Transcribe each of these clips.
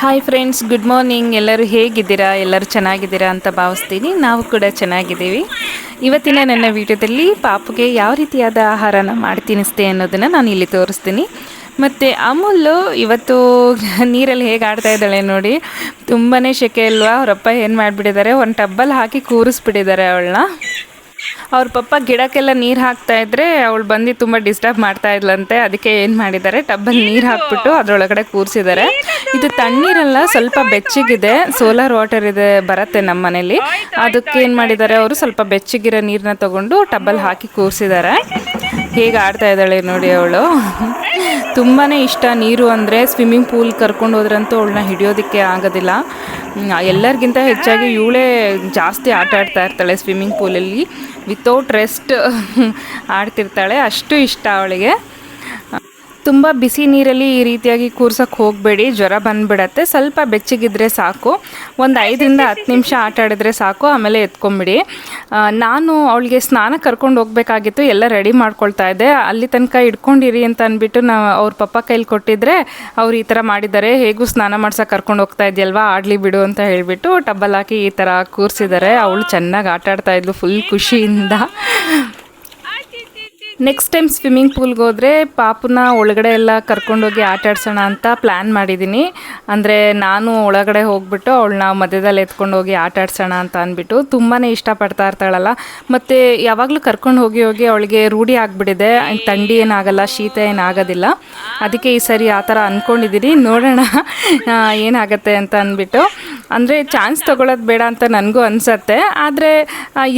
Hi friends good morning ಎಲ್ಲರೂ ಹೇಗಿದ್ದೀರಾ? ಎಲ್ಲರೂ ಚೆನ್ನಾಗಿದ್ದೀರಾ ಅಂತ ಭಾವಿಸ್ತೀನಿ. ನಾವು ಕೂಡ ಚೆನ್ನಾಗಿದ್ದೀವಿ. ಇವತ್ತಿನ ನನ್ನ ವಿಡಿಯೋದಲ್ಲಿ ಪಾಪುಗೆ ಯಾವ ರೀತಿಯಾದ ಆಹಾರನ ಮಾಡಿ ತಿನ್ನಿಸ್ತೆ ಅನ್ನೋದನ್ನು ನಾನು ಇಲ್ಲಿ ತೋರಿಸ್ತೀನಿ. ಮತ್ತು ಅಮೂಲು ಇವತ್ತು ನೀರಲ್ಲಿ ಹೇಗೆ ಆಡ್ತಾ ಇದ್ದಾಳೆ ನೋಡಿ. ತುಂಬಾ ಶೆಕೆ ಅಲ್ವಾ? ಅವರಪ್ಪ ಏನು ಮಾಡಿಬಿಟ್ಟಿದ್ದಾರೆ? ಒಂದು ಟಬ್ಬಲ್ಲಿ ಹಾಕಿ ಕೂರಿಸ್ಬಿಟ್ಟಿದ್ದಾರೆ ಅವಳನ್ನ. ಅವ್ರ ಪಪ್ಪ ಗಿಡಕ್ಕೆಲ್ಲ ನೀರು ಹಾಕ್ತಾ ಇದ್ರೆ ಅವಳು ಬಂದು ತುಂಬ ಡಿಸ್ಟರ್ಬ್ ಮಾಡ್ತಾ ಇದ್ಲಂತೆ. ಅದಕ್ಕೆ ಏನು ಮಾಡಿದ್ದಾರೆ? ಟಬ್ಬಲ್ಲಿ ನೀರು ಹಾಕ್ಬಿಟ್ಟು ಅದರೊಳಗಡೆ ಕೂರಿಸಿದ್ದಾರೆ. ಇದು ತಣ್ಣೀರಲ್ಲ ಸ್ವಲ್ಪ ಬೆಚ್ಚಗಿದೆ. ಸೋಲಾರ್ ವಾಟರ್ ಇದೆ, ಬರುತ್ತೆ ನಮ್ಮ ಮನೇಲಿ. ಅದಕ್ಕೆ ಏನು ಮಾಡಿದ್ದಾರೆ ಅವರು ಸ್ವಲ್ಪ ಬೆಚ್ಚಗಿರೋ ನೀರನ್ನ ತಗೊಂಡು ಟಬಲ್ ಹಾಕಿ ಕೂರಿಸಿದ್ದಾರೆ. ಹೇಗೆ ಆಡ್ತಾ ಇದ್ದಾಳೆ ನೋಡಿ ಅವಳು. ತುಂಬಾ ಇಷ್ಟ ನೀರು ಅಂದರೆ. ಸ್ವಿಮ್ಮಿಂಗ್ ಪೂಲ್ ಕರ್ಕೊಂಡು ಹೋದ್ರಂತೂ ಅವಳನ್ನ ಹಿಡಿಯೋದಕ್ಕೆ ಆಗೋದಿಲ್ಲ. ಎಲ್ಲರಿಗಿಂತ ಹೆಚ್ಚಾಗಿ ಇವಳೇ ಜಾಸ್ತಿ ಆಟ ಆಡ್ತಾ ಇರ್ತಾಳೆ ಸ್ವಿಮ್ಮಿಂಗ್ ಪೂಲಲ್ಲಿ ವಿತೌಟ್ ರೆಸ್ಟ್ ಆಡ್ತಿರ್ತಾಳೆ. ಅಷ್ಟು ಇಷ್ಟ ಅವಳಿಗೆ. ತುಂಬ ಬಿಸಿ ನೀರಲ್ಲಿ ಈ ರೀತಿಯಾಗಿ ಕೂರ್ಸಕ್ಕೆ ಹೋಗಬೇಡಿ, ಜ್ವರ ಬಂದುಬಿಡತ್ತೆ. ಸ್ವಲ್ಪ ಬೆಚ್ಚಗಿದ್ರೆ ಸಾಕು. ಒಂದು ಐದರಿಂದ ಹತ್ತು ನಿಮಿಷ ಆಟ ಆಡಿದ್ರೆ ಸಾಕು, ಆಮೇಲೆ ಎತ್ಕೊಂಬಿಡಿ. ನಾನು ಅವಳಿಗೆ ಸ್ನಾನ ಕರ್ಕೊಂಡು ಹೋಗ್ಬೇಕಾಗಿತ್ತು, ಎಲ್ಲ ರೆಡಿ ಮಾಡ್ಕೊಳ್ತಾ ಇದ್ದೆ. ಅಲ್ಲಿ ತನಕ ಇಟ್ಕೊಂಡಿರಿ ಅಂತ ಅಂದ್ಬಿಟ್ಟು ನಾ, ಅವ್ರ ಪಪ್ಪ ಕೈಲಿ ಕೊಟ್ಟಿದ್ರೆ ಅವ್ರು ಈ ಥರ ಮಾಡಿದ್ದಾರೆ. ಹೇಗೂ ಸ್ನಾನ ಮಾಡ್ಸೋಕೆ ಕರ್ಕೊಂಡು ಹೋಗ್ತಾ ಇದೆಯಲ್ವಾ, ಆಡಲಿ ಬಿಡು ಅಂತ ಹೇಳಿಬಿಟ್ಟು ಟಬ್ಬಲ್ ಹಾಕಿ ಈ ಥರ ಕೂರಿಸಿದ್ದಾರೆ. ಅವಳು ಚೆನ್ನಾಗಿ ಆಟ ಫುಲ್ ಖುಷಿಯಿಂದ. ನೆಕ್ಸ್ಟ್ ಟೈಮ್ ಸ್ವಿಮ್ಮಿಂಗ್ ಪೂಲ್ಗೆ ಹೋದರೆ ಪಾಪುನ ಒಳಗಡೆ ಎಲ್ಲ ಕರ್ಕೊಂಡೋಗಿ ಆಟ ಆಡ್ಸೋಣ ಅಂತ ಪ್ಲ್ಯಾನ್ ಮಾಡಿದ್ದೀನಿ ಅಂದರೆ ನಾನು ಒಳಗಡೆ ಹೋಗ್ಬಿಟ್ಟು ಅವಳನ್ನ ಮಧ್ಯದಲ್ಲಿ ಎತ್ಕೊಂಡು ಹೋಗಿ ಆಟ ಆಡ್ಸೋಣ ಅಂತ ಅಂದ್ಬಿಟ್ಟು ತುಂಬಾ ಇಷ್ಟಪಡ್ತಾ ಇರ್ತಾಳಲ್ಲ. ಮತ್ತು ಯಾವಾಗಲೂ ಕರ್ಕೊಂಡು ಹೋಗಿ ಹೋಗಿ ಅವಳಿಗೆ ರೂಢಿ ಆಗಿಬಿಟ್ಟಿದೆ. ಥಂಡಿ ಏನಾಗಲ್ಲ, ಶೀತ ಏನಾಗೋದಿಲ್ಲ. ಅದಕ್ಕೆ ಈ ಸರಿ ಆ ಥರ ಅಂದ್ಕೊಂಡಿದ್ದೀನಿ ನೋಡೋಣ ಏನಾಗುತ್ತೆ ಅಂತ ಅಂದ್ಬಿಟ್ಟು. ಅಂದರೆ ಚಾನ್ಸ್ ತೊಗೊಳೋದು ಬೇಡ ಅಂತ ನನಗೂ ಅನಿಸತ್ತೆ. ಆದರೆ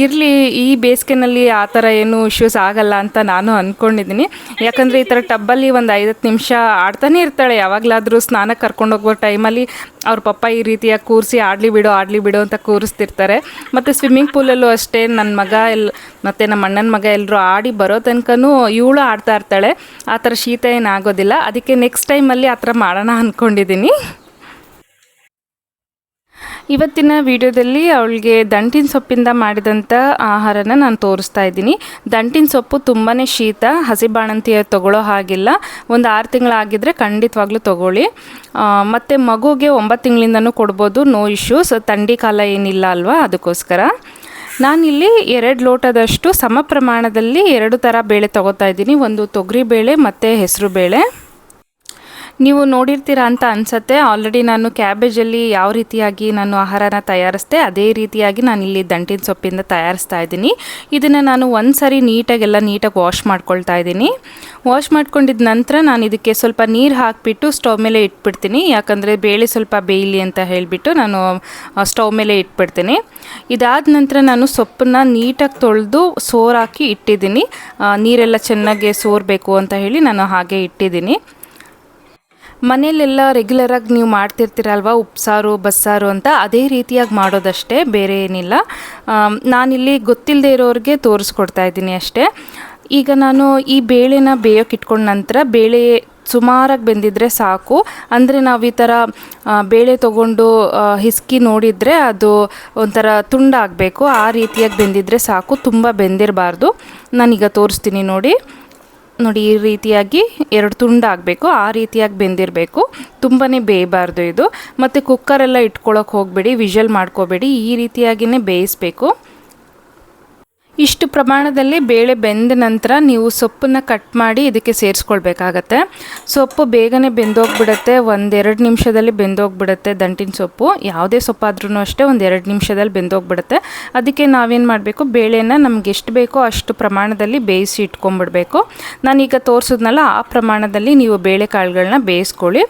ಇರಲಿ, ಈ ಬೇಸಿಗೆನಲ್ಲಿ ಆ ಥರ ಏನು ಇಶ್ಯೂಸ್ ಆಗಲ್ಲ ಅಂತ ನಾನು ಅಂದ್ಕೊಂಡಿದ್ದೀನಿ ಯಾಕಂದರೆ ಈ ಥರ ಟಬ್ಬಲ್ಲಿ ಒಂದು ಐದತ್ತು ನಿಮಿಷ ಆಡ್ತಾನೆ ಇರ್ತಾಳೆ. ಯಾವಾಗಲಾದರೂ ಸ್ನಾನಕ್ಕೆ ಕರ್ಕೊಂಡು ಹೋಗೋ ಟೈಮಲ್ಲಿ ಅವ್ರ ಪಪ್ಪ ಈ ರೀತಿಯಾಗಿ ಕೂರಿಸಿ, ಆಡಲಿ ಬಿಡು ಆಡಲಿ ಬಿಡು ಅಂತ ಕೂರಿಸ್ತಿರ್ತಾರೆ. ಮತ್ತು ಸ್ವಿಮ್ಮಿಂಗ್ ಪೂಲಲ್ಲೂ ಅಷ್ಟೇ ನನ್ನ ಮಗ ಎಲ್, ಮತ್ತು ನಮ್ಮ ಅಣ್ಣನ ಮಗ ಎಲ್ಲರೂ ಆಡಿ ಬರೋ ತನಕನೂ ಇವಳು ಆಡ್ತಾ ಇರ್ತಾಳೆ. ಆ ಥರ ಶೀತ ಏನಾಗೋದಿಲ್ಲ ಅದಕ್ಕೆ ನೆಕ್ಸ್ಟ್ ಟೈಮಲ್ಲಿ ಆ ಥರ ಮಾಡೋಣ ಅಂದ್ಕೊಂಡಿದ್ದೀನಿ ಇವತ್ತಿನ ವಿಡಿಯೋದಲ್ಲಿ ಅವಳಿಗೆ ದಂಟಿನ ಸೊಪ್ಪಿಂದ ಮಾಡಿದಂಥ ಆಹಾರನ ನಾನು ತೋರಿಸ್ತಾ ಇದ್ದೀನಿ. ದಂಟಿನ ಸೊಪ್ಪು ತುಂಬಾ ಶೀತ, ಹಸಿ ತೊಗೊಳ್ಳೋ ಹಾಗಿಲ್ಲ. ಒಂದು ಆರು ತಿಂಗಳಾಗಿದ್ದರೆ ಖಂಡಿತವಾಗ್ಲೂ ತಗೊಳ್ಳಿ. ಮತ್ತು ಮಗುಗೆ ಒಂಬತ್ತು ತಿಂಗಳಿಂದನೂ ಕೊಡ್ಬೋದು, ನೋ ಇಶ್ಯೂಸ್ ಥಂಡಿ ಕಾಲ ಏನಿಲ್ಲ ಅಲ್ವಾ? ಅದಕ್ಕೋಸ್ಕರ. ನಾನಿಲ್ಲಿ ಎರಡು ಲೋಟದಷ್ಟು ಸಮ ಪ್ರಮಾಣದಲ್ಲಿ ಎರಡು ಥರ ಬೇಳೆ ತೊಗೋತಾ ಇದ್ದೀನಿ. ಒಂದು ತೊಗರಿ ಬೇಳೆ, ಮತ್ತು ಹೆಸರು ಬೇಳೆ. ನೀವು ನೋಡಿರ್ತೀರಾ ಅಂತ ಅನ್ಸತ್ತೆ. ಆಲ್ರೆಡಿ ನಾನು ಕ್ಯಾಬೇಜಲ್ಲಿ ಯಾವ ರೀತಿಯಾಗಿ ನಾನು ಆಹಾರನ ತಯಾರಿಸ್ದೆ, ಅದೇ ರೀತಿಯಾಗಿ ನಾನು ಇಲ್ಲಿ ದಂಟಿನ ಸೊಪ್ಪಿಂದ ತಯಾರಿಸ್ತಾ ಇದ್ದೀನಿ. ಇದನ್ನು ನಾನು ಒಂದು ಸರಿ ನೀಟಾಗೆಲ್ಲ ನೀಟಾಗಿ ವಾಶ್ ಮಾಡ್ಕೊಳ್ತಾ ಇದ್ದೀನಿ. ವಾಶ್ ಮಾಡ್ಕೊಂಡಿದ ನಂತರ ನಾನು ಇದಕ್ಕೆ ಸ್ವಲ್ಪ ನೀರು ಹಾಕಿಬಿಟ್ಟು ಸ್ಟವ್ ಮೇಲೆ ಇಟ್ಬಿಡ್ತೀನಿ. ಯಾಕಂದರೆ ಬೇಳೆ ಸ್ವಲ್ಪ ಬೇಯಲಿ ಅಂತ ಹೇಳಿಬಿಟ್ಟು ನಾನು ಸ್ಟವ್ ಮೇಲೆ ಇಟ್ಬಿಡ್ತೀನಿ. ಇದಾದ ನಂತರ ನಾನು ಸೊಪ್ಪನ್ನ ನೀಟಾಗಿ ತೊಳೆದು ಸೋರಾಕಿ ಇಟ್ಟಿದ್ದೀನಿ. ನೀರೆಲ್ಲ ಚೆನ್ನಾಗಿ ಸೋರಬೇಕು ಅಂತ ಹೇಳಿ ನಾನು ಹಾಗೆ ಇಟ್ಟಿದ್ದೀನಿ. ಮನೇಲೆಲ್ಲ ರೆಗ್ಯುಲರಾಗಿ ನೀವು ಮಾಡ್ತಿರ್ತೀರಲ್ವ? ಉಪ್ಸಾರು, ಬಸ್ಸಾರು ಅಂತ ಅದೇ ರೀತಿಯಾಗಿ ಮಾಡೋದಷ್ಟೇ, ಬೇರೆ ಏನಿಲ್ಲ. ನಾನಿಲ್ಲಿ ಗೊತ್ತಿಲ್ಲದೆ ಇರೋರಿಗೆ ತೋರಿಸ್ಕೊಡ್ತಾ ಇದ್ದೀನಿ ಅಷ್ಟೇ. ಈಗ ನಾನು ಈ ಬೇಳೆನ ಬೇಯೋಕೆ ಇಟ್ಕೊಂಡ ನಂತರ ಬೇಳೆ ಸುಮಾರಾಗಿ ಬೆಂದಿದ್ರೆ ಸಾಕು. ಅಂದರೆ ನಾವು ಈ ಥರ ಬೇಳೆ ತೊಗೊಂಡು ಹಿಸ್ಕಿ ನೋಡಿದರೆ ಅದು ಒಂಥರ ತುಂಡಾಗಬೇಕು. ಆ ರೀತಿಯಾಗಿ ಬೆಂದಿದ್ರೆ ಸಾಕು. ತುಂಬ ಬೆಂದಿರಬಾರ್ದು. ನಾನೀಗ ತೋರಿಸ್ತೀನಿ ನೋಡಿ. ನೋಡಿ, ಈ ರೀತಿಯಾಗಿ ಎರಡು ತುಂಡಾಗಬೇಕು ಆ ರೀತಿಯಾಗಿ ಬೆಂದಿರಬೇಕು. ತುಂಬಾ ಬೇಯಬಾರ್ದು ಇದು. ಮತ್ತು ಕುಕ್ಕರೆಲ್ಲ ಇಟ್ಕೊಳ್ಳೋಕೆ ಹೋಗಬೇಡಿ ವಿಷಲ್ ಮಾಡ್ಕೋಬೇಡಿ. ಈ ರೀತಿಯಾಗಿಯೇ ಬೇಯಿಸಬೇಕು. ಇಷ್ಟು ಪ್ರಮಾಣದಲ್ಲಿ ಬೇಳೆ ಬೆಂದ ನಂತರ ನೀವು ಸೊಪ್ಪನ್ನು ಕಟ್ ಮಾಡಿ ಇದಕ್ಕೆ ಸೇರಿಸ್ಕೊಳ್ಬೇಕಾಗತ್ತೆ. ಸೊಪ್ಪು ಬೇಗನೆ ಬೆಂದೋಗ್ಬಿಡುತ್ತೆ, ಒಂದೆರಡು ನಿಮಿಷದಲ್ಲಿ ಬೆಂದೋಗ್ಬಿಡುತ್ತೆ ದಂಟಿನ ಸೊಪ್ಪು. ಯಾವುದೇ ಸೊಪ್ಪಾದ್ರೂ ಅಷ್ಟೇ ಒಂದು ಎರಡು ನಿಮಿಷದಲ್ಲಿ ಬೆಂದೋಗ್ಬಿಡುತ್ತೆ. ಅದಕ್ಕೆ ನಾವೇನು ಮಾಡಬೇಕು, ಬೇಳೆನ ನಮ್ಗೆ ಎಷ್ಟು ಬೇಕೋ ಅಷ್ಟು ಪ್ರಮಾಣದಲ್ಲಿ ಬೇಯಿಸಿ ಇಟ್ಕೊಂಡ್ಬಿಡ್ಬೇಕು ನಾನೀಗ ತೋರಿಸಿದ್ನಲ್ಲ, ಆ ಪ್ರಮಾಣದಲ್ಲಿ ನೀವು ಬೇಳೆ ಬೇಳೆಕಾಳುಗಳನ್ನ ಬೇಯಿಸ್ಕೊಳ್ಳಿ.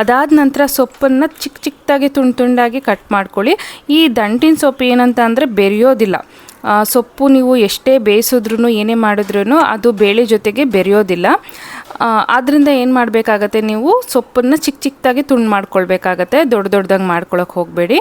ಅದಾದ ನಂತರ ಸೊಪ್ಪನ್ನು ಚಿಕ್ಕ ಚಿಕ್ಕದಾಗಿ ತುಂಡು ತುಂಡಾಗಿ ಕಟ್ ಮಾಡ್ಕೊಳ್ಳಿ. ಈ ದಂಟಿನ ಸೊಪ್ಪು ಏನಂತ ಅಂದರೆ ಬೆರೆಯೋದಿಲ್ಲ. ಸೊಪ್ಪು ನೀವು ಎಷ್ಟೇ ಬೇಯಿಸಿದ್ರೂ ಏನೇ ಮಾಡಿದ್ರೂ ಅದು ಬೇಳೆ ಜೊತೆಗೆ ಬೆರೆಯೋದಿಲ್ಲ. ಆದ್ದರಿಂದ ಏನು ಮಾಡಬೇಕಾಗತ್ತೆ ನೀವು ಸೊಪ್ಪನ್ನು ಚಿಕ್ಕ ಚಿಕ್ಕದಾಗಿ ತುಂಡು ಮಾಡ್ಕೊಳ್ಬೇಕಾಗತ್ತೆ. ದೊಡ್ಡ ದೊಡ್ಡದಾಗಿ ಮಾಡ್ಕೊಳಕ್ಕೆ ಹೋಗಬೇಡಿ.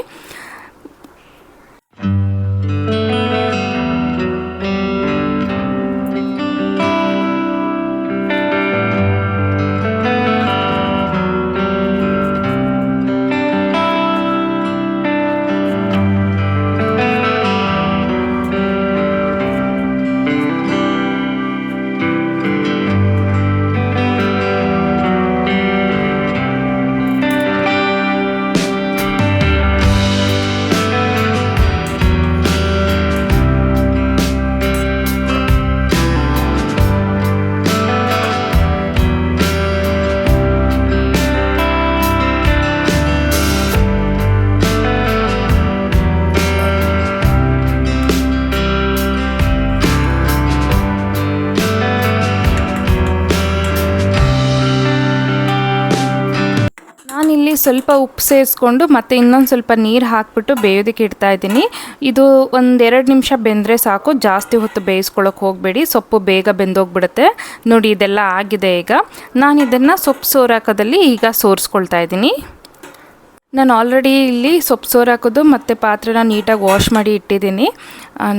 ಸ್ವಲ್ಪ ಉಪ್ಪು ಸೇರಿಸ್ಕೊಂಡು ಮತ್ತೆ ಇನ್ನೊಂದು ಸ್ವಲ್ಪ ನೀರು ಹಾಕ್ಬಿಟ್ಟು ಬೇಯೋದಕ್ಕೆ ಇಡ್ತಾ ಇದ್ದೀನಿ. ಇದು ಒಂದೆರಡು ನಿಮಿಷ ಬೆಂದರೆ ಸಾಕು. ಜಾಸ್ತಿ ಹೊತ್ತು ಬೇಯಿಸ್ಕೊಳ್ಳೋಕೆ ಹೋಗಬೇಡಿ. ಸೊಪ್ಪು ಬೇಗ ಬೆಂದೋಗ್ಬಿಡುತ್ತೆ. ನೋಡಿ, ಇದೆಲ್ಲ ಆಗಿದೆ ಈಗ. ನಾನು ಇದನ್ನು ಸೊಪ್ಪು ಸೋರಾಕದಲ್ಲಿ ಈಗ ಸೋರಿಸ್ಕೊಳ್ತಾ ಇದ್ದೀನಿ. ನಾನು ಆಲ್ರೆಡಿ ಇಲ್ಲಿ ಸೊಪ್ಪು ಸೋರು ಹಾಕೋದು ಮತ್ತು ಪಾತ್ರೆನ ನೀಟಾಗಿ ವಾಶ್ ಮಾಡಿ ಇಟ್ಟಿದ್ದೀನಿ.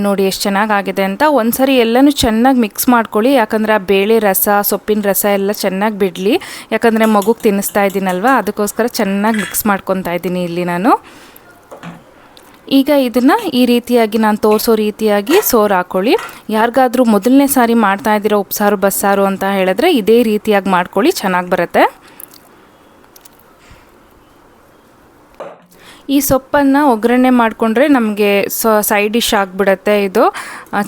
ನೋಡಿ ಎಷ್ಟು ಚೆನ್ನಾಗಾಗಿದೆ ಅಂತ. ಒಂದು ಸರಿ ಎಲ್ಲನೂ ಚೆನ್ನಾಗಿ ಮಿಕ್ಸ್ ಮಾಡ್ಕೊಳ್ಳಿ. ಯಾಕಂದರೆ ಆ ಬೇಳೆ ರಸ, ಸೊಪ್ಪಿನ ರಸ ಎಲ್ಲ ಚೆನ್ನಾಗಿ ಬಿಡಲಿ. ಯಾಕಂದರೆ ಮಗುಗೆ ತಿನ್ನಿಸ್ತಾ ಇದ್ದೀನಲ್ವ, ಅದಕ್ಕೋಸ್ಕರ ಚೆನ್ನಾಗಿ ಮಿಕ್ಸ್ ಮಾಡ್ಕೊತಾ ಇದ್ದೀನಿ ಇಲ್ಲಿ ನಾನು. ಈಗ ಇದನ್ನು ಈ ರೀತಿಯಾಗಿ ನಾನು ತೋರಿಸೋ ರೀತಿಯಾಗಿ ಸೋರು ಹಾಕ್ಕೊಳ್ಳಿ ಯಾರಿಗಾದರೂ ಮೊದಲನೇ ಸಾರಿ ಮಾಡ್ತಾ ಇದ್ದೀರೋ ಉಪ್ಸಾರು, ಬಸ್ಸಾರು ಅಂತ ಹೇಳಿದ್ರೆ ಇದೇ ರೀತಿಯಾಗಿ ಮಾಡ್ಕೊಳ್ಳಿ, ಚೆನ್ನಾಗಿ ಬರುತ್ತೆ. ಈ ಸೊಪ್ಪನ್ನು ಒಗ್ಗರಣೆ ಮಾಡಿಕೊಂಡ್ರೆ ನಮಗೆ ಸೈಡ್ ಡಿಶ್ ಆಗಿಬಿಡತ್ತೆ ಇದು.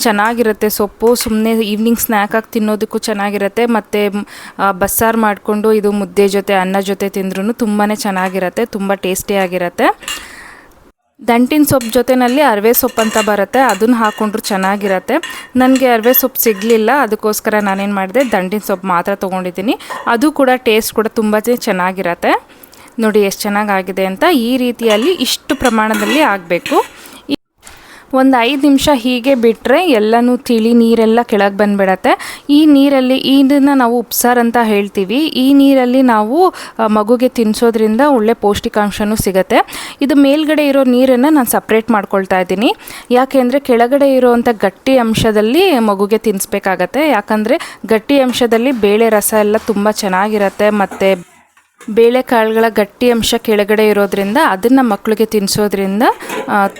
ಚೆನ್ನಾಗಿರುತ್ತೆ ಸೊಪ್ಪು. ಸುಮ್ಮನೆ ಈವ್ನಿಂಗ್ ಸ್ನ್ಯಾಕಾಗಿ ತಿನ್ನೋದಕ್ಕೂ ಚೆನ್ನಾಗಿರುತ್ತೆ. ಮತ್ತು ಬಸ್ಸಾರು ಮಾಡಿಕೊಂಡು ಇದು ಮುದ್ದೆ ಜೊತೆ, ಅನ್ನ ಜೊತೆ ತಿಂದ್ರೂ ತುಂಬಾ ಚೆನ್ನಾಗಿರುತ್ತೆ. ತುಂಬ ಟೇಸ್ಟಿಯಾಗಿರುತ್ತೆ ದಂಟಿನ ಸೊಪ್ಪು ಜೊತೆನಲ್ಲಿ ಅರವೆ ಸೊಪ್ಪು ಅಂತ ಬರುತ್ತೆ. ಅದನ್ನು ಹಾಕ್ಕೊಂಡ್ರು ಚೆನ್ನಾಗಿರತ್ತೆ. ನನಗೆ ಅರವೆ ಸೊಪ್ಪು ಸಿಗಲಿಲ್ಲ. ಅದಕ್ಕೋಸ್ಕರ ನಾನೇನು ಮಾಡಿದೆ, ದಂಟಿನ ಸೊಪ್ಪು ಮಾತ್ರ ತೊಗೊಂಡಿದ್ದೀನಿ. ಅದು ಕೂಡ ಟೇಸ್ಟ್ ಕೂಡ ತುಂಬ ಚೆನ್ನಾಗಿರತ್ತೆ. ನೋಡಿ ಎಷ್ಟು ಚೆನ್ನಾಗಾಗಿದೆ ಅಂತ ಈ ರೀತಿಯಲ್ಲಿ ಇಷ್ಟು ಪ್ರಮಾಣದಲ್ಲಿ ಆಗಬೇಕು. ಒಂದು ಐದು ನಿಮಿಷ ಹೀಗೆ ಬಿಟ್ಟರೆ ಎಲ್ಲನೂ ತಿಳಿ ನೀರೆಲ್ಲ ಕೆಳಗೆ ಬಂದುಬಿಡತ್ತೆ. ಈ ನೀರಲ್ಲಿ ಇದನ್ನು ನಾವು ಉಪ್ಸಾರ್ ಅಂತ ಹೇಳ್ತೀವಿ. ಈ ನೀರಲ್ಲಿ ನಾವು ಮಗುಗೆ ತಿನ್ನಿಸೋದ್ರಿಂದ ಒಳ್ಳೆ ಪೌಷ್ಟಿಕಾಂಶನೂ ಸಿಗುತ್ತೆ. ಇದು ಮೇಲ್ಗಡೆ ಇರೋ ನೀರನ್ನು ನಾನು ಸಪ್ರೇಟ್ ಮಾಡ್ಕೊಳ್ತಾ ಇದ್ದೀನಿ. ಯಾಕೆಂದರೆ ಕೆಳಗಡೆ ಇರೋವಂಥ ಗಟ್ಟಿ ಅಂಶದಲ್ಲಿ ಮಗುಗೆ ತಿನ್ನಿಸ್ಬೇಕಾಗತ್ತೆ ಯಾಕಂದರೆ ಗಟ್ಟಿ ಅಂಶದಲ್ಲಿ ಬೇಳೆ ರಸ ಎಲ್ಲ ತುಂಬ ಚೆನ್ನಾಗಿರತ್ತೆ. ಮತ್ತು ಬೇಳೆಕಾಳುಗಳ ಗಟ್ಟಿ ಅಂಶ ಕೆಳಗಡೆ ಇರೋದ್ರಿಂದ ಅದನ್ನು ಮಕ್ಕಳಿಗೆ ತಿನ್ನಿಸೋದ್ರಿಂದ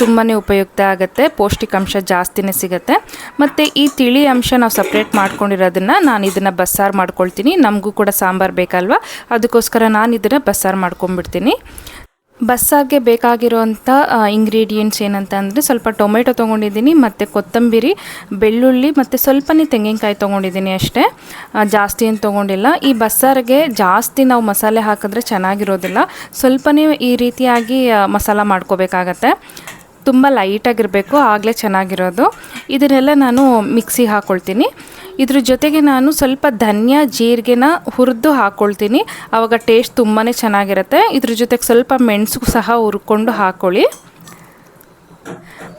ತುಂಬಾ ಉಪಯುಕ್ತ ಆಗುತ್ತೆ, ಪೌಷ್ಟಿಕಾಂಶ ಜಾಸ್ತಿನೇ ಸಿಗುತ್ತೆ. ಮತ್ತು ಈ ತಿಳಿ ಅಂಶ ನಾವು ಸಪ್ರೇಟ್ ಮಾಡ್ಕೊಂಡಿರೋದನ್ನು ನಾನು ಇದನ್ನು ಬಸ್ಸಾರು ಮಾಡ್ಕೊಳ್ತೀನಿ, ನಮಗೂ ಕೂಡ ಸಾಂಬಾರು ಬೇಕಲ್ವ? ಅದಕ್ಕೋಸ್ಕರ ನಾನು ಇದನ್ನು ಬಸ್ಸಾರು ಮಾಡ್ಕೊಂಡ್ಬಿಡ್ತೀನಿ. ಬಸ್ಸಾರಿಗೆ ಬೇಕಾಗಿರುವಂಥ ಇಂಗ್ರೀಡಿಯೆಂಟ್ಸ್ ಏನಂತ ಅಂದರೆ ಸ್ವಲ್ಪ ಟೊಮೆಟೊ ತೊಗೊಂಡಿದ್ದೀನಿ, ಮತ್ತು ಕೊತ್ತಂಬರಿ, ಬೆಳ್ಳುಳ್ಳಿ, ಮತ್ತು ಸ್ವಲ್ಪನೇ ತೆಂಗಿನಕಾಯಿ ತೊಗೊಂಡಿದ್ದೀನಿ ಅಷ್ಟೇ. ಜಾಸ್ತಿ ಏನು ತೊಗೊಂಡಿಲ್ಲ. ಈ ಬಸ್ಸಾರಿಗೆ ಜಾಸ್ತಿ ನಾವು ಮಸಾಲೆ ಹಾಕಿದ್ರೆ ಚೆನ್ನಾಗಿರೋದಿಲ್ಲ. ಸ್ವಲ್ಪನೇ ಈ ರೀತಿಯಾಗಿ ಮಸಾಲ ಮಾಡ್ಕೋಬೇಕಾಗತ್ತೆ. ತುಂಬ ಲೈಟಾಗಿರಬೇಕು ಆಗಲೇ ಚೆನ್ನಾಗಿರೋದು. ಇದನ್ನೆಲ್ಲ ನಾನು ಮಿಕ್ಸಿಗೆ ಹಾಕ್ಕೊಳ್ತೀನಿ ಇದ್ರ ಜೊತೆಗೆ ನಾನು ಸ್ವಲ್ಪ ಧನ್ಯ ಜೀರಿಗೆನ ಹುರಿದು ಹಾಕ್ಕೊಳ್ತೀನಿ ಆವಾಗ ಟೇಸ್ಟ್ ತುಂಬಾ ಚೆನ್ನಾಗಿರುತ್ತೆ. ಇದ್ರ ಜೊತೆಗೆ ಸ್ವಲ್ಪ ಮೆಣಸು ಸಹ ಹುರ್ಕೊಂಡು ಹಾಕ್ಕೊಳ್ಳಿ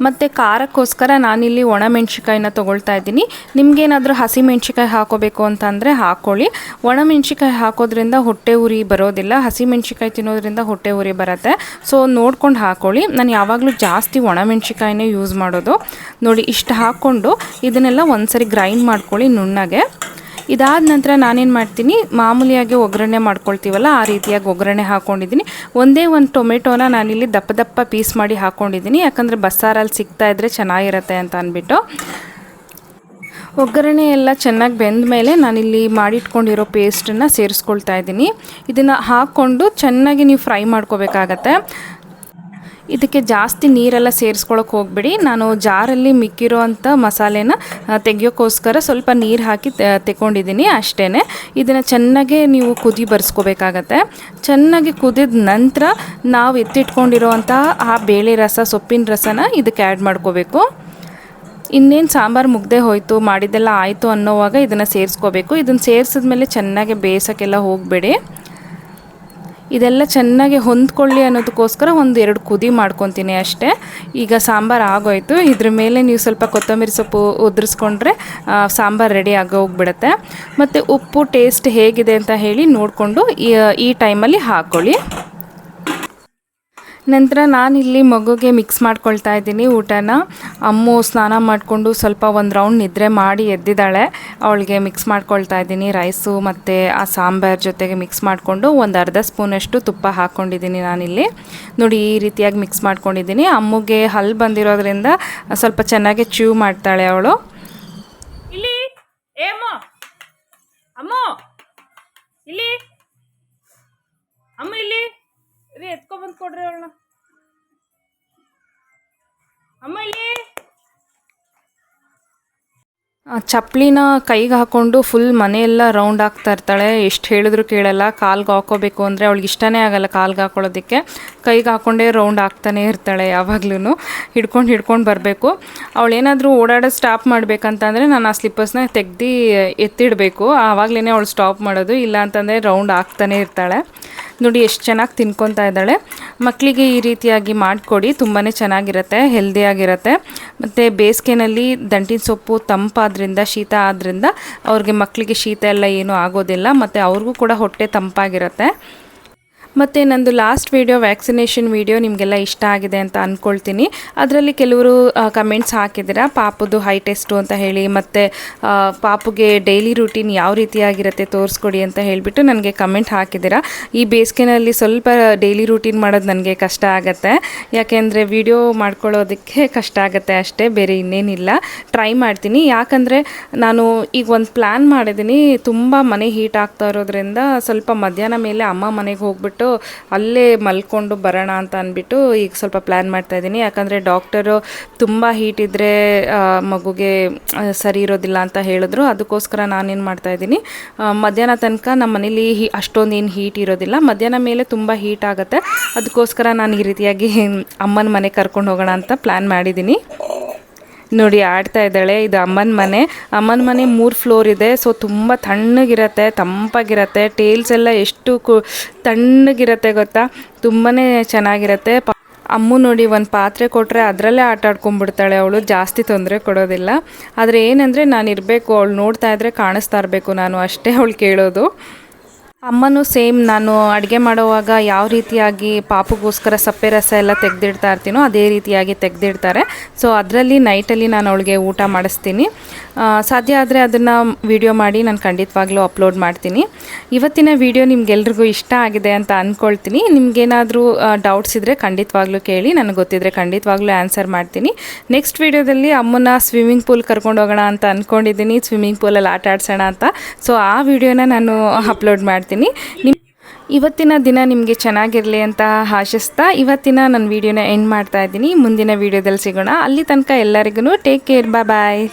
ಮತ್ತು ಖಾರಕ್ಕೋಸ್ಕರ ನಾನಿಲ್ಲಿ ಒಣ ಮೆಣಸಿಕಾಯಿನ ತೊಗೊಳ್ತಾ ಇದ್ದೀನಿ. ನಿಮಗೇನಾದರೂ ಹಸಿ ಮೆಣಸಿಕಾಯಿ ಹಾಕೋಬೇಕು ಅಂತ ಅಂದರೆ ಹಾಕ್ಕೊಳ್ಳಿ ಒಣ ಮೆಣ್ಸಿಕಾಯಿ ಹಾಕೋದ್ರಿಂದ ಹೊಟ್ಟೆ ಉರಿ ಬರೋದಿಲ್ಲ. ಹಸಿ ಮೆಣಸಿಕಾಯಿ ತಿನ್ನೋದ್ರಿಂದ ಹೊಟ್ಟೆ ಉರಿ ಬರುತ್ತೆ. ಸೊ ನೋಡ್ಕೊಂಡು ಹಾಕ್ಕೊಳ್ಳಿ ನಾನು ಯಾವಾಗಲೂ ಜಾಸ್ತಿ ಒಣ ಮೆಣಸಿಕಾಯಿನೇ ಯೂಸ್ ಮಾಡೋದು. ನೋಡಿ, ಇಷ್ಟು ಹಾಕ್ಕೊಂಡು ಇದನ್ನೆಲ್ಲ ಒಂದು ಸರಿ ಗ್ರೈಂಡ್ ಮಾಡ್ಕೊಳ್ಳಿ ನುಣ್ಣಗೆ. ಇದಾದ ನಂತರ ನಾನೇನು ಮಾಡ್ತೀನಿ, ಮಾಮೂಲಿಯಾಗಿ ಒಗ್ಗರಣೆ ಮಾಡ್ಕೊಳ್ತೀವಲ್ಲ, ಆ ರೀತಿಯಾಗಿ ಒಗ್ಗರಣೆ ಹಾಕ್ಕೊಂಡಿದ್ದೀನಿ ಒಂದೇ ಒಂದು ಟೊಮೆಟೊನ ನಾನಿಲ್ಲಿ ದಪ್ಪ ದಪ್ಪ ಪೀಸ್ ಮಾಡಿ ಹಾಕ್ಕೊಂಡಿದ್ದೀನಿ ಯಾಕಂದರೆ ಬಸ್ಸಾರಲ್ಲಿ ಸಿಗ್ತಾ ಇದ್ದರೆ ಚೆನ್ನಾಗಿರುತ್ತೆ ಅಂತ ಅಂದ್ಬಿಟ್ಟು. ಒಗ್ಗರಣೆ ಎಲ್ಲ ಚೆನ್ನಾಗಿ ಬೆಂದ ಮೇಲೆ ನಾನಿಲ್ಲಿ ಮಾಡಿಟ್ಕೊಂಡಿರೋ ಪೇಸ್ಟನ್ನು ಸೇರಿಸ್ಕೊಳ್ತಾ ಇದ್ದೀನಿ. ಇದನ್ನು ಹಾಕ್ಕೊಂಡು ಚೆನ್ನಾಗಿ ನೀವು ಫ್ರೈ ಮಾಡ್ಕೋಬೇಕಾಗತ್ತೆ. ಇದಕ್ಕೆ ಜಾಸ್ತಿ ನೀರೆಲ್ಲ ಸೇರಿಸ್ಕೊಳಕ್ಕೆ ಹೋಗ್ಬೇಡಿ. ನಾನು ಜಾರಲ್ಲಿ ಮಿಕ್ಕಿರೋವಂಥ ಮಸಾಲೆನ ತೆಗಿಯೋಕ್ಕೋಸ್ಕರ ಸ್ವಲ್ಪ ನೀರು ಹಾಕಿ ತೆ- ತೆಕೊಂಡಿದ್ದೀನಿ ಅಷ್ಟೇ ಇದನ್ನು ಚೆನ್ನಾಗೆ ನೀವು ಕುದಿ ಬರ್ಸ್ಕೋಬೇಕಾಗತ್ತೆ. ಚೆನ್ನಾಗಿ ಕುದಿದ ನಂತರ ನಾವು ಎತ್ತಿಟ್ಕೊಂಡಿರೋವಂಥ ಆ ಬೇಳೆ ರಸ, ಸೊಪ್ಪಿನ ರಸನ ಇದಕ್ಕೆ ಆ್ಯಡ್ ಮಾಡ್ಕೋಬೇಕು. ಇನ್ನೇನು ಸಾಂಬಾರು ಮುಗ್ದೆ ಹೋಯಿತು, ಮಾಡಿದ್ದೆಲ್ಲ ಆಯಿತು ಅನ್ನೋವಾಗ ಇದನ್ನು ಸೇರಿಸ್ಕೋಬೇಕು. ಇದನ್ನು ಸೇರಿಸಿದ್ಮೇಲೆ ಚೆನ್ನಾಗಿ ಬೇಯಿಸೋಕ್ಕೆಲ್ಲ ಹೋಗಬೇಡಿ. ಇದೆಲ್ಲ ಚೆನ್ನಾಗಿ ಹೊಂದ್ಕೊಳ್ಳಿ ಅನ್ನೋದಕ್ಕೋಸ್ಕರ ಒಂದು ಎರಡು ಕುದಿ ಮಾಡ್ಕೊತೀನಿ ಅಷ್ಟೇ. ಈಗ ಸಾಂಬಾರು ಆಗೋಯ್ತು. ಇದ್ರ ಮೇಲೆ ನೀವು ಸ್ವಲ್ಪ ಕೊತ್ತಂಬರಿ ಸೊಪ್ಪು ಉದುರಿಸ್ಕೊಂಡ್ರೆ ಸಾಂಬಾರು ರೆಡಿ ಆಗಿ ಹೋಗ್ಬಿಡುತ್ತೆ. ಮತ್ತು ಉಪ್ಪು ಟೇಸ್ಟ್ ಹೇಗಿದೆ ಅಂತ ಹೇಳಿ ನೋಡಿಕೊಂಡು, ಈ ಟೈಮಲ್ಲಿ ಹಾಕ್ಕೊಳ್ಳಿ ನಂತರ ನಾನಿಲ್ಲಿ ಮಗುಗೆ ಮಿಕ್ಸ್ ಮಾಡ್ಕೊಳ್ತಾ ಇದ್ದೀನಿ ಊಟನ. ಅಮ್ಮು ಸ್ನಾನ ಮಾಡಿಕೊಂಡು ಸ್ವಲ್ಪ ಒಂದು ರೌಂಡ್ ನಿದ್ರೆ ಮಾಡಿ ಎದ್ದಿದ್ದಾಳೆ. ಅವಳಿಗೆ ಮಿಕ್ಸ್ ಮಾಡ್ಕೊಳ್ತಾ ಇದ್ದೀನಿ ರೈಸು ಮತ್ತು ಆ ಸಾಂಬಾರ್ ಜೊತೆಗೆ ಮಿಕ್ಸ್ ಮಾಡಿಕೊಂಡು ಒಂದು ಅರ್ಧ ಸ್ಪೂನಷ್ಟು ತುಪ್ಪ ಹಾಕ್ಕೊಂಡಿದ್ದೀನಿ ನಾನಿಲ್ಲಿ ನೋಡಿ ಈ ರೀತಿಯಾಗಿ ಮಿಕ್ಸ್ ಮಾಡ್ಕೊಂಡಿದ್ದೀನಿ. ಅಮ್ಮಗೆ ಹಲ್ಲು ಬಂದಿರೋದ್ರಿಂದ ಸ್ವಲ್ಪ ಚೆನ್ನಾಗಿ ಚೂ ಮಾಡ್ತಾಳೆ ಅವಳು. ಇಲ್ಲಿ ಇಲ್ಲಿ, ಅಮ್ಮ ಇಲ್ಲಿ. ರೀ ಕೊಡ್ರಿ ಅವಳನ್ನ. ಅಮ್ಮ ಇಲ್ಲಿ. ಕೈಗೆ ಹಾಕೊಂಡು ಫುಲ್ ಮನೆಯೆಲ್ಲ ರೌಂಡ್ ಆಗ್ತಾ ಇರ್ತಾಳೆ. ಎಷ್ಟು ಹೇಳಿದ್ರು ಕೇಳಲ್ಲ. ಕಾಲ್ಗೆ ಹಾಕೋಬೇಕು ಅಂದರೆ ಅವಳಿಗೆ ಇಷ್ಟನೇ ಆಗಲ್ಲ ಕಾಲ್ಗೆ ಹಾಕೊಳ್ಳೋದಕ್ಕೆ. ಕೈಗೆ ಹಾಕ್ಕೊಂಡೇ ರೌಂಡ್ ಆಗ್ತಾನೆ ಇರ್ತಾಳೆ ಯಾವಾಗ್ಲೂ ಹಿಡ್ಕೊಂಡು ಹಿಡ್ಕೊಂಡು ಬರಬೇಕು. ಅವಳೇನಾದರೂ ಓಡಾಡೋದು ಸ್ಟಾಪ್ ಮಾಡಬೇಕಂತಂದರೆ ನಾನು ಆ ಸ್ಲಿಪ್ಪರ್ಸ್ನ ತೆಗ್ದು ಎತ್ತಿಡಬೇಕು. ಆವಾಗಲೇ ಅವಳು ಸ್ಟಾಪ್ ಮಾಡೋದು. ಇಲ್ಲ ಅಂತಂದರೆ ರೌಂಡ್ ಆಗ್ತಾನೆ ಇರ್ತಾಳೆ. ನೋಡಿ ಎಷ್ಟು ಚೆನ್ನಾಗಿ ತಿನ್ಕೊತಾ ಇದ್ದಾಳೆ. ಮಕ್ಕಳಿಗೆ ಈ ರೀತಿಯಾಗಿ ಮಾಡಿಕೊಡಿ ತುಂಬಾ ಚೆನ್ನಾಗಿರುತ್ತೆ, ಹೆಲ್ದಿಯಾಗಿರುತ್ತೆ. ಮತ್ತು ಬೇಸಿಗೆನಲ್ಲಿ ದಂಟಿನ ಸೊಪ್ಪು ತಂಪಾದ್ರಿಂದ ಶೀತ ಆದ್ದರಿಂದ ಅವ್ರಿಗೆ ಮಕ್ಕಳಿಗೆ ಶೀತ ಎಲ್ಲ ಏನೂ ಆಗೋದಿಲ್ಲ. ಮತ್ತು ಅವ್ರಿಗೂ ಕೂಡ ಹೊಟ್ಟೆ ತಂಪಾಗಿರುತ್ತೆ. ಮತ್ತು ನಂದು ಲಾಸ್ಟ್ ವೀಡಿಯೋ ವ್ಯಾಕ್ಸಿನೇಷನ್ ವೀಡಿಯೋ ನಿಮಗೆಲ್ಲ ಇಷ್ಟ ಆಗಿದೆ ಅಂತ ಅಂದ್ಕೊಳ್ತೀನಿ ಅದರಲ್ಲಿ ಕೆಲವರು ಕಮೆಂಟ್ಸ್ ಹಾಕಿದ್ದೀರಾ? ಪಾಪದ್ದು ಹೈ ಟೆಸ್ಟು ಅಂತ ಹೇಳಿ, ಮತ್ತು ಪಾಪುಗೆ ಡೈಲಿ ರೂಟೀನ್ ಯಾವ ರೀತಿಯಾಗಿರುತ್ತೆ ತೋರಿಸ್ಕೊಡಿ ಅಂತ ಹೇಳಿಬಿಟ್ಟು ನನಗೆ ಕಮೆಂಟ್ ಹಾಕಿದ್ದೀರಾ. ಈ ಬೇಸಿಗೆನಲ್ಲಿ ಸ್ವಲ್ಪ ಡೈಲಿ ರೂಟೀನ್ ಮಾಡೋದು ನನಗೆ ಕಷ್ಟ ಆಗುತ್ತೆ. ಯಾಕೆಂದರೆ ವಿಡಿಯೋ ಮಾಡ್ಕೊಳ್ಳೋದಕ್ಕೆ ಕಷ್ಟ ಆಗುತ್ತೆ ಅಷ್ಟೇ, ಬೇರೆ ಇನ್ನೇನಿಲ್ಲ. ಟ್ರೈ ಮಾಡ್ತೀನಿ. ಯಾಕಂದರೆ ನಾನು ಈಗ ಒಂದು ಪ್ಲ್ಯಾನ್ ಮಾಡಿದ್ದೀನಿ. ತುಂಬ ಮನೆ ಹೀಟ್ ಆಗ್ತಾ ಇರೋದ್ರಿಂದ ಸ್ವಲ್ಪ ಮಧ್ಯಾಹ್ನ ಮೇಲೆ ಅಮ್ಮ ಮನೆಗೆ ಹೋಗ್ಬಿಟ್ಟು ಅಲ್ಲೇ ಮಲ್ಕೊಂಡು ಬರೋಣ ಅಂತ ಅಂದ್ಬಿಟ್ಟು ಈಗ ಸ್ವಲ್ಪ ಪ್ಲ್ಯಾನ್ ಮಾಡ್ತಾ ಇದ್ದೀನಿ. ಯಾಕಂದರೆ ಡಾಕ್ಟರು ತುಂಬ ಹೀಟ್ ಇದ್ದರೆ ಮಗುಗೆ ಸರಿ ಇರೋದಿಲ್ಲ ಅಂತ ಹೇಳಿದ್ರು. ಅದಕ್ಕೋಸ್ಕರ ನಾನೇನು ಮಾಡ್ತಾ ಇದ್ದೀನಿ. ಮಧ್ಯಾಹ್ನ ತನಕ ನಮ್ಮ ಮನೇಲಿ ಹೀ, ಅಷ್ಟೊಂದು ಏನು ಹೀಟ್ ಇರೋದಿಲ್ಲ. ಮಧ್ಯಾಹ್ನ ಮೇಲೆ ತುಂಬ ಹೀಟ್ ಆಗುತ್ತೆ. ಅದಕ್ಕೋಸ್ಕರ ನಾನು ಈ ರೀತಿಯಾಗಿ ಅಮ್ಮನ ಮನೆ ಕರ್ಕೊಂಡು ಹೋಗೋಣ ಅಂತ ಪ್ಲ್ಯಾನ್ ಮಾಡಿದ್ದೀನಿ. ನೋಡಿ, ಆಡ್ತಾ ಇದ್ದಾಳೆ. ಇದು ಅಮ್ಮನ ಮನೆ. ಅಮ್ಮನ ಮನೆ ಮೂರು ಫ್ಲೋರ್ ಇದೆ. ಸೊ ತುಂಬ ತಣ್ಣಗಿರತ್ತೆ, ತಂಪಾಗಿರತ್ತೆ. ಟೇಲ್ಸ್ ಎಲ್ಲ ಎಷ್ಟು ಕು, ತಣ್ಣಗಿರತ್ತೆ ಗೊತ್ತಾ? ತುಂಬಾ ಚೆನ್ನಾಗಿರತ್ತೆ. ಅಮ್ಮು ನೋಡಿ, ಒಂದು ಪಾತ್ರೆ ಕೊಟ್ಟರೆ ಅದರಲ್ಲೇ ಆಟ ಆಡ್ಕೊಂಡ್ಬಿಡ್ತಾಳೆ. ಅವಳು ಜಾಸ್ತಿ ತೊಂದರೆ ಕೊಡೋದಿಲ್ಲ. ಆದರೆ ಏನಂದರೆ ನಾನು ಇರಬೇಕು, ಅವಳು ನೋಡ್ತಾ ಇದ್ದರೆ ಕಾಣಿಸ್ತಾ ಇರಬೇಕು ನಾನು ಅಷ್ಟೇ ಅವಳು ಕೇಳೋದು. ಅಮ್ಮನೂ ಸೇಮ್, ನಾನು ಅಡುಗೆ ಮಾಡುವಾಗ ಯಾವ ರೀತಿಯಾಗಿ ಪಾಪುಗೋಸ್ಕರ ಸಪ್ಪೆ ರಸ ಎಲ್ಲ ತೆಗೆದಿಡ್ತಾ ಇರ್ತೀನೋ ಅದೇ ರೀತಿಯಾಗಿ ತೆಗೆದಿಡ್ತಾರೆ. ಸೊ ಅದರಲ್ಲಿ ನೈಟಲ್ಲಿ ನಾನು ಅವಳಿಗೆ ಊಟ ಮಾಡಿಸ್ತೀನಿ. ಸಾಧ್ಯ ಆದರೆ ಅದನ್ನು ವಿಡಿಯೋ ಮಾಡಿ ನಾನು ಖಂಡಿತವಾಗ್ಲೂ ಅಪ್ಲೋಡ್ ಮಾಡ್ತೀನಿ. ಇವತ್ತಿನ ವಿಡಿಯೋ ನಿಮ್ಗೆಲ್ರಿಗೂ ಇಷ್ಟ ಆಗಿದೆ ಅಂತ ಅಂದ್ಕೊಳ್ತೀನಿ ನಿಮ್ಗೇನಾದರೂ ಡೌಟ್ಸ್ ಇದ್ದರೆ ಖಂಡಿತವಾಗ್ಲೂ ಕೇಳಿ. ನನಗೆ ಗೊತ್ತಿದ್ದರೆ ಖಂಡಿತವಾಗ್ಲೂ ಆನ್ಸರ್ ಮಾಡ್ತೀನಿ. ನೆಕ್ಸ್ಟ್ ವಿಡಿಯೋದಲ್ಲಿ ಅಮ್ಮನ ಸ್ವಿಮ್ಮಿಂಗ್ ಪೂಲ್ ಕರ್ಕೊಂಡು ಹೋಗೋಣ ಅಂತ ಅಂದ್ಕೊಂಡಿದ್ದೀನಿ ಸ್ವಿಮ್ಮಿಂಗ್ ಪೂಲಲ್ಲಿ ಆಟ ಆಡ್ಸೋಣ ಅಂತ. ಸೊ ಆ ವೀಡಿಯೋನ ನಾನು ಅಪ್ಲೋಡ್ ಮಾಡ್ತೀನಿ. ನಿಮ್ ಇವತ್ತಿನ ದಿನ ನಿಮಗೆ ಚೆನ್ನಾಗಿರಲಿ ಅಂತ ಆಶಿಸ್ತಾ ಇವತ್ತಿನ ನನ್ನ ವಿಡಿಯೋನ ಎಂಡ್ ಮಾಡ್ತಾ ಇದ್ದೀನಿ. ಮುಂದಿನ ವಿಡಿಯೋದಲ್ಲಿ ಸಿಗೋಣ. ಅಲ್ಲಿ ತನಕ ಎಲ್ಲರಿಗೂ ಟೇಕ್ ಕೇರ್ ಬಾಯ್ ಬಾಯ್